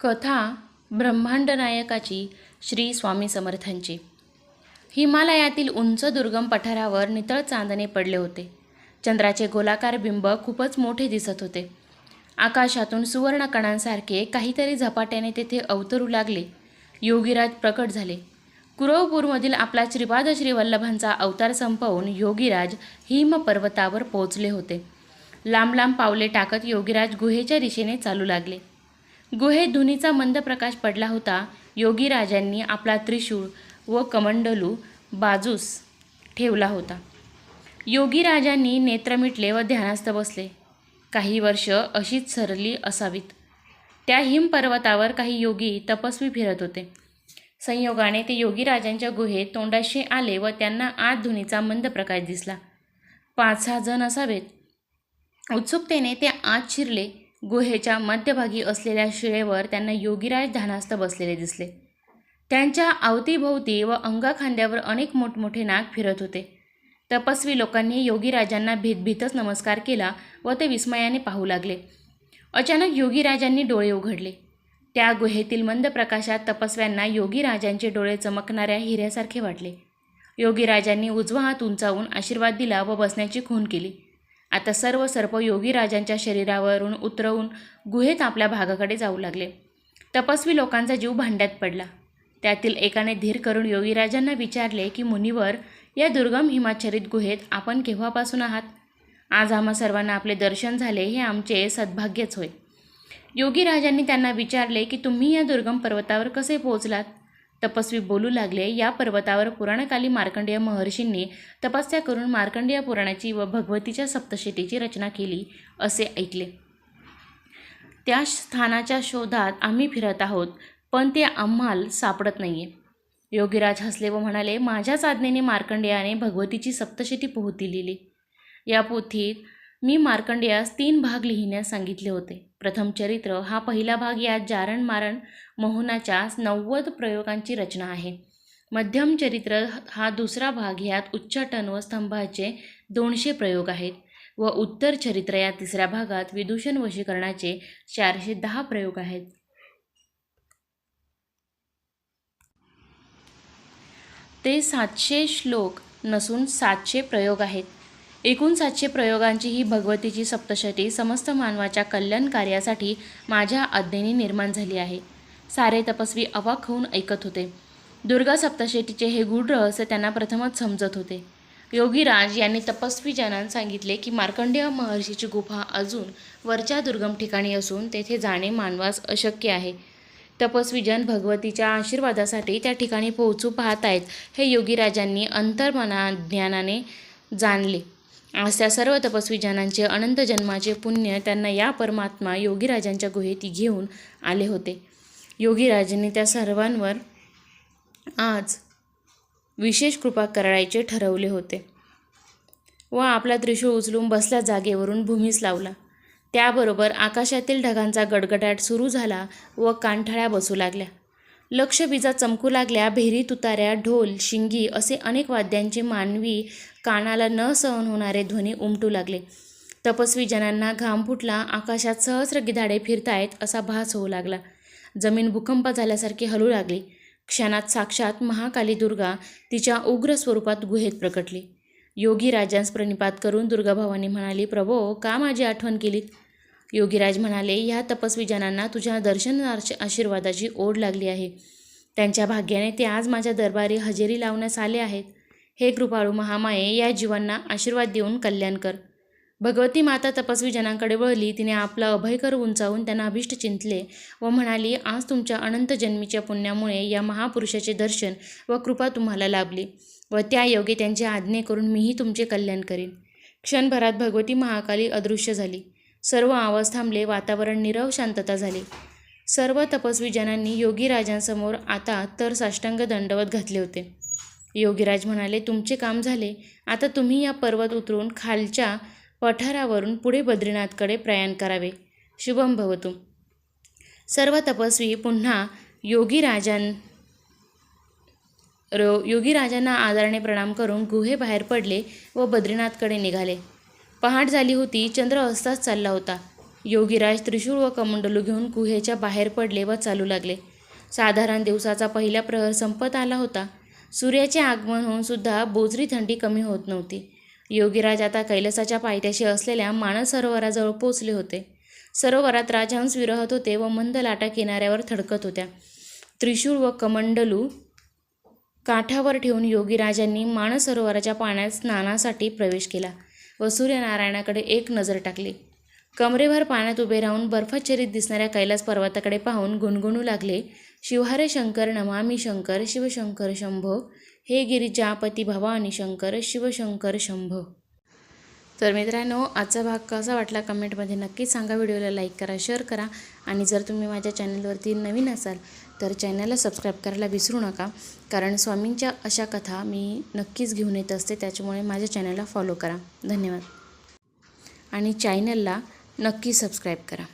कथा ब्रह्मांड नायकाची श्री स्वामी समर्थांची. हिमालयातील उंच दुर्गम पठारावर नितळ चांदणे पडले होते. चंद्राचे गोलाकार बिंब खूपच मोठे दिसत होते. आकाशातून सुवर्ण कणांसारखे काहीतरी झपाट्याने तेथे अवतरू लागले. योगीराज प्रकट झाले. कुरवपूरमधील आपला श्रीपाद श्रीवल्लभांचा अवतार संपवून योगीराज हिम पर्वतावर पोहोचले होते. लांब लांब पावले टाकत योगीराज गुहेच्या दिशेने चालू लागले. गुहेत धुनीचा मंद प्रकाश पडला होता. योगीराजांनी आपला त्रिशूळ व कमंडलू बाजूस ठेवला होता. योगीराजांनी नेत्र मिटले व ध्यानास्थ बसले. काही वर्ष अशीच सरली असावीत. त्या हिमपर्वतावर काही योगी तपस्वी फिरत होते. संयोगाने ते योगीराजांच्या गुहेत तोंडाशी आले व त्यांना आत धुनीचा मंद प्रकाश दिसला. पाच सहा जण असावेत. उत्सुकतेने ते आत शिरले. गुहेच्या मध्यभागी असलेल्या शिळेवर त्यांना योगीराज ध्यानास्थ बसलेले दिसले. त्यांच्या अवतीभोवती व अंगाखांद्यावर अनेक मोठमोठे नाग फिरत होते. तपस्वी लोकांनी योगीराजांना भीतभीतच नमस्कार केला व ते विस्मयाने पाहू लागले. अचानक योगीराजांनी डोळे उघडले. त्या गुहेतील मंद प्रकाशात तपस्व्यांना योगीराजांचे डोळे चमकणाऱ्या हिऱ्यासारखे वाटले. योगीराजांनी उजवा हात उंचावून आशीर्वाद दिला व बसण्याची खून केली. आता सर्व सर्प योगीराजांच्या शरीरावरून उतरवून गुहेत आपल्या भागाकडे जाऊ लागले. तपस्वी लोकांचा जीव भांड्यात पडला. त्यातील एकाने धीर करून योगीराजांना विचारले की मुनिवर या दुर्गम हिमाचरित गुहेत आपण केव्हापासून आहात? आज आम्हा सर्वांना आपले दर्शन झाले हे आमचे सद्भाग्यच होय. योगीराजांनी त्यांना विचारले की तुम्ही या दुर्गम पर्वतावर कसे पोहोचलात? तपस्वी बोलू लागले या पर्वतावर पुराणकाली मार्कंडेय महर्षींनी तपस्या करून मार्कंडेय पुराणाची व भगवतीच्या सप्तशतीची रचना केली असे ऐकले. त्या स्थानाच्या शोधात आम्ही फिरत आहोत पण ते आम्हाला सापडत नाहीये. योगीराज हसले व म्हणाले माझ्याच आज्ञेने मार्कंडेयाने भगवतीची सप्तशती पोहोती लिहिली. या पोथीत मी मार्कंडेयास तीन भाग लिहिण्यास सांगितले होते. प्रथम चरित्र हा पहिला भाग यात जारण मारण मोहनाच्या नव्वद प्रयोगांची रचना आहे. मध्यम चरित्र हा दुसरा भाग यात उच्चाटन व स्तंभाचे दोनशे प्रयोग आहेत व उत्तर चरित्र या तिसऱ्या भागात विदूषण वशीकरणाचे चारशे दहा प्रयोग आहेत. ते सातशे श्लोक नसून सातशे प्रयोग आहेत. एकूण सातशे प्रयोगांची ही भगवतीची सप्तशती समस्त मानवाच्या कल्याण कार्यासाठी माझ्या आज्ञेने निर्माण झाली आहे. सारे तपस्वी अवाक होऊन ऐकत होते. दुर्गा सप्तशतीचे हे गूढ रहस्य त्यांना प्रथमच समजत होते. योगीराज यांनी तपस्वी जनांना सांगितले की मार्कंडेय महर्षीची गुफा अजून वरच्या दुर्गम ठिकाणी असून तेथे जाणे मानवास अशक्य आहे. तपस्वीजन भगवतीच्या आशीर्वादासाठी त्या ठिकाणी पोहोचू पाहत आहेत हे योगीराजांनी अंतर्मना ज्ञानाने जाणले. आज त्या सर्व तपस्वी जनांचे अनंत जन्माचे पुण्य त्यांना या परमात्मा योगीराजांच्या गुहेत घेऊन आले होते. योगीराजांनी त्या सर्वांवर आज विशेष कृपा करायचे ठरवले होते. व आपला त्रिशूळ उचलून बसल्या जागेवरून भूमीस लावला. त्याबरोबर आकाशातील ढगांचा गडगडाट सुरू झाला व कानठळ्या बसू लागल्या. लक्षबीजा चमकू लागल्या भेरी तुताऱ्या ढोल शिंगी असे अनेक वाद्यांचे मानवी कानाला न सहन होणारे ध्वनी उमटू लागले. तपस्वी जनांना घाम फुटला आकाशात सहस्र गिधाडे फिरतायत असा भास होऊ लागला. जमीन भूकंप झाल्यासारखी हलू लागली. क्षणात साक्षात महाकाली दुर्गा तिच्या उग्र स्वरूपात गुहेत प्रकटली. योगी राजांस प्रणिपात करून दुर्गाभावानी म्हणाली प्रभो का माझी आठवण केलीत? योगीराज म्हणाले या तपस्वी जनांना तुझ्या दर्शन आशीर्वादाची ओढ लागली आहे. त्यांच्या भाग्याने ते आज माझ्या दरबारी हजेरी लावण्यास आले आहेत. हे कृपाळू महामाये या जीवांना आशीर्वाद देऊन कल्याण कर. भगवती माता तपस्वी जनांकडे वळली तिने आपला अभयकर उंचावून त्यांना अभिष्ट चिंतले व म्हणाली आज तुमच्या अनंत जन्मीच्या पुण्यामुळे या महापुरुषाचे दर्शन व कृपा तुम्हाला लाभली व त्या योगे त्यांची आज्ञे करून मीही तुमचे कल्याण करीन. क्षणभरात भगवती महाकाली अदृश्य झाली. सर्व आवाज थांबले वातावरण निरव शांतता झाली. सर्व तपस्वी जनांनी योगीराजांसमोर आता तर साष्टांग दंडवत घातले होते. योगीराज म्हणाले तुमचे काम झाले. आता तुम्ही या पर्वत उतरून खालच्या पठारावरून पुढे बद्रीनाथकडे प्रयाण करावे. शुभम भवतु. सर्व तपस्वी पुन्हा योगीराजां रो योगीराजांना आदराने प्रणाम करून गुहेबाहेर पडले व बद्रीनाथकडे निघाले. पहाट झाली होती चंद्र अस्ताच चालला होता. योगीराज त्रिशूळ व कमंडलू घेऊन गुहेच्या बाहेर पडले व चालू लागले. साधारण दिवसाचा पहिला प्रहर संपत आला होता. सूर्याचे आगमन होऊन सुद्धा बोजरी थंडी कमी होत नव्हती. योगीराज आता कैलासाच्या पायथ्याशी असलेल्या मानस सरोवराजवळ पोचले होते. सरोवरात राजहंस विरहत होते व मंद लाटा किनाऱ्यावर थडकत होत्या. त्रिशूळ व कमंडलू काठावर ठेवून योगीराजांनी मानस सरोवराच्या पाण्यात स्नानासाठी प्रवेश केला. व सूर्यनारायणाकडे एक नजर टाकली. कमरेभर पाण्यात उभे राहून बर्फाच्छादित दिसणाऱ्या कैलास पर्वताकडे पाहून गुणगुणू लागले. शिवहरे शंकर नमामी शंकर शिवशंकर शंभो हे गिरिजापती भवानी शंकर शिवशंकर शंभो. तर मित्रांनो आजचा भाग कसा वाटला कमेंटमध्ये नक्कीच सांगा. व्हिडिओला लाईक करा शेअर करा. आणि जर तुम्ही माझ्या चॅनलवरती नवीन असाल तर चॅनलला सबस्क्राईब करायला विसरू नका. कारण स्वामींच्या अशा कथा मी नक्कीच घेऊन येत असते. त्याच्यामुळे माझ्या चॅनलला फॉलो करा. धन्यवाद. आणि चॅनलला नक्की सबस्क्राईब करा.